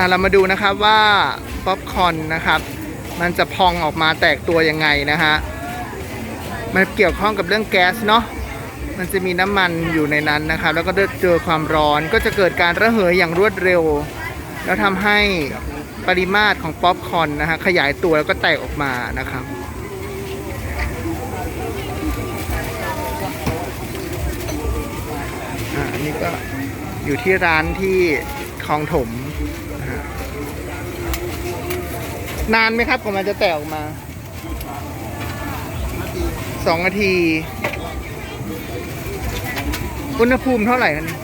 อะเรามาดูนะครับว่าป๊อปคอนนะครับ มันจะพองออกมาแตกตัวยังไงนะฮะมันเกี่ยวข้องกับเรื่องแก๊สเนาะมันจะมีน้ำมันอยู่ในนั้นนะครับ แล้วก็เจอความร้อนก็จะเกิดการระเหยอย่างรวดเร็ว แล้วทำให้ปริมาตรของป๊อปคอนนะฮะขยายตัวแล้วก็แตกออกมานะครับอันนี่ก็อยู่ที่ร้านที่คลองถม นานไหมครับกว่ามันจะแตกออกมาสองนาที อุณหภูมิเท่าไหร่ครับนี่ย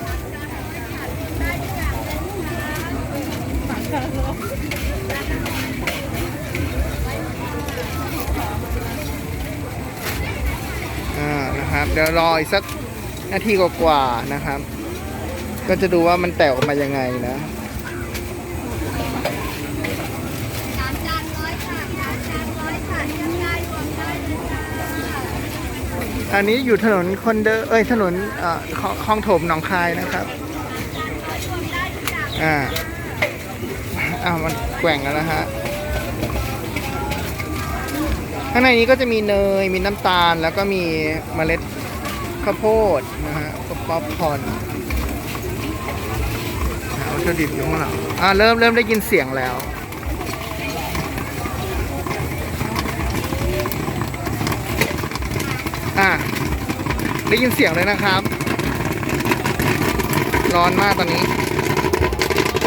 อ่านะครับ เดี๋ยวรออีกสักนาทีกว่าๆนะครับ ก็จะดูว่ามันแตกออกมายังไงนะ สามจานร้อยค่ะสามจานร้อยค่ะเลือกได้รวมได้เลยค่ะ อันนี้อยู่ถนนคนเดินเอ้ยถนนคลองถมหนองคายนะครับ อ่าอ้าวมันแกว่งแล้วนะฮะข้างในนี้ก็จะมีเนยมีน้ำตาลแล้วก็มีเมล็ดข้าวโพดนะฮะป๊อปคอร์นเอาวัตถุดิบอยู่ข้างหลังอ่าเริ่มเริ่มได้ยินเสียงแล้ว ได้ยินเสียงเลยนะครับ ร้อนมากตอนนี้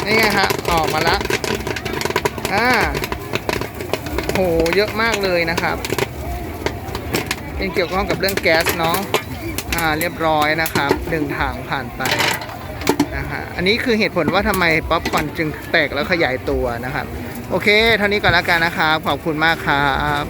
นี่ไงฮะ ออกมาแล้วอ่า โห เยอะมากเลยนะครับ เป็นเกี่ยวข้องกับเรื่องแก๊สเนาะ อ่า เรียบร้อยนะครับหนึ่งถังผ่านไปนะฮะ อันนี้คือเหตุผลว่าทำไมป๊อปคอนจึงแตกแล้วขยายตัวนะครับ โอเค เท่านี้ก่อนแล้วกันนะครับ ขอบคุณมากครับ